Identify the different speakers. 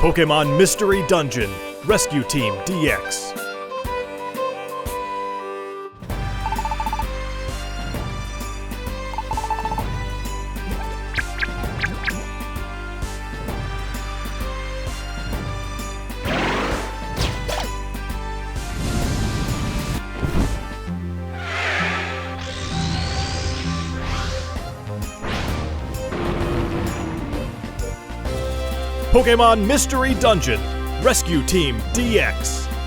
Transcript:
Speaker 1: Pokemon Mystery Dungeon Rescue Team DX. Pokemon Mystery Dungeon Rescue Team DX.